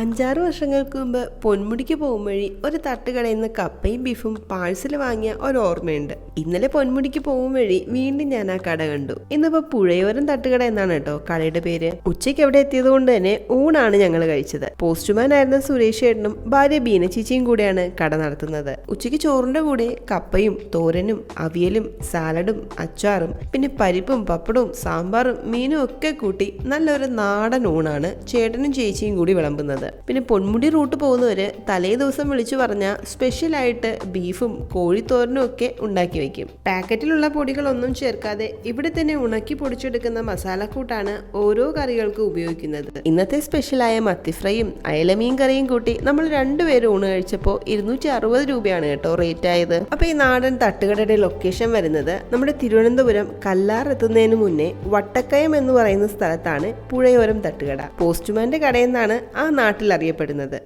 അഞ്ചാറ് വർഷങ്ങൾക്ക് മുമ്പ് പൊന്മുടിക്ക് പോകും വഴി ഒരു തട്ടുകടയിൽ നിന്ന് കപ്പയും ബീഫും പാഴ്സൽ വാങ്ങിയ ഒരു ഓർമ്മയുണ്ട്. ഇന്നലെ പൊന്മുടിക്ക് പോകും വഴി വീണ്ടും ഞാൻ ആ കട കണ്ടു. ഇന്നിപ്പോ പുഴയോരം തട്ടുകട എന്നാണ് കേട്ടോ കടയുടെ പേര്. ഉച്ചയ്ക്ക് അവിടെ എത്തിയത് കൊണ്ട് തന്നെ ഊണാണ് ഞങ്ങൾ കഴിച്ചത്. പോസ്റ്റ്മാൻ ആയിരുന്ന സുരേഷ് ചേട്ടനും ഭാര്യ ബീന ചേച്ചിയും കൂടെയാണ് കട നടത്തുന്നത്. ഉച്ചയ്ക്ക് ചോറിന്റെ കൂടെ കപ്പയും തോരനും അവിയലും സാലഡും അച്ചാറും പിന്നെ പരിപ്പും പപ്പടവും സാമ്പാറും മീനും ഒക്കെ കൂട്ടി നല്ലൊരു നാടൻ ഊണാണ് ചേട്ടനും ചേച്ചിയും കൂടി വിളമ്പുന്നത്. പിന്നെ പൊന്മുടി റൂട്ട് പോകുന്നവര് തലേ ദിവസം വിളിച്ചു പറഞ്ഞ സ്പെഷ്യലായിട്ട് ബീഫും കോഴിത്തോരനും ഒക്കെ ഉണ്ടാക്കി വെക്കും. പാക്കറ്റിലുള്ള പൊടികളൊന്നും ചേർക്കാതെ ഇവിടെ തന്നെ ഉണക്കി പൊടിച്ചെടുക്കുന്ന മസാലക്കൂട്ടാണ് ഓരോ കറികൾക്കും ഉപയോഗിക്കുന്നത്. ഇന്നത്തെ സ്പെഷ്യലായ മത്തി ഫ്രൈയും അയലമീൻ കറിയും കൂട്ടി നമ്മൾ രണ്ടുപേരും ഊണ് കഴിച്ചപ്പോൾ ഇരുന്നൂറ്റി അറുപത് രൂപയാണ് കേട്ടോ റേറ്റ് ആയത്. അപ്പൊ ഈ നാടൻ തട്ടുകടയുടെ ലൊക്കേഷൻ വരുന്നത് നമ്മുടെ തിരുവനന്തപുരം കല്ലാർ എത്തുന്നതിന് മുന്നേ വട്ടക്കയം എന്ന് പറയുന്ന സ്ഥലത്താണ് പുഴയോരം തട്ടുകട. പോസ്റ്റ്മാന്റെ കടയെന്നാണ് ആ നാട്ടിൽ അറിയപ്പെടുന്നത്